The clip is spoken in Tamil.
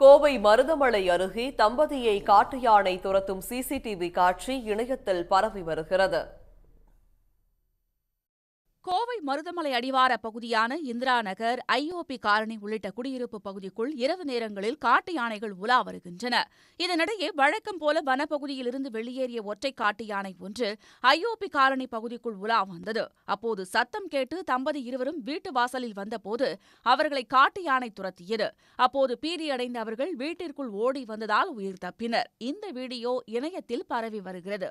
கோவை மருதமலை அருகே தம்பதியை காட்டு யானை துரத்தும் சிசிடிவி காட்சி இணையத்தில் பரவி வருகிறது. கோவை மருதமலை அடிவார பகுதியான இந்திரா நகர் ஐஓபி காலனி உள்ளிட்ட குடியிருப்பு பகுதிக்குள் இரவு நேரங்களில் காட்டு யானைகள் உலா வருகின்றன. இதனிடையே வழக்கம் போல வனப்பகுதியில் இருந்து வெளியேறிய ஒற்றை காட்டு யானை ஒன்று ஐஓபி காலனி பகுதிக்குள் உலா வந்தது. அப்போது சத்தம் கேட்டு தம்பதி இருவரும் வீட்டு வாசலில் வந்தபோது அவர்களை காட்டு யானை துரத்தியது. அப்போது பீதியடைந்த அவர்கள் வீட்டிற்குள் ஓடி வந்ததால் உயிர் தப்பினர். இந்த வீடியோ இணையத்தில் பரவி வருகிறது.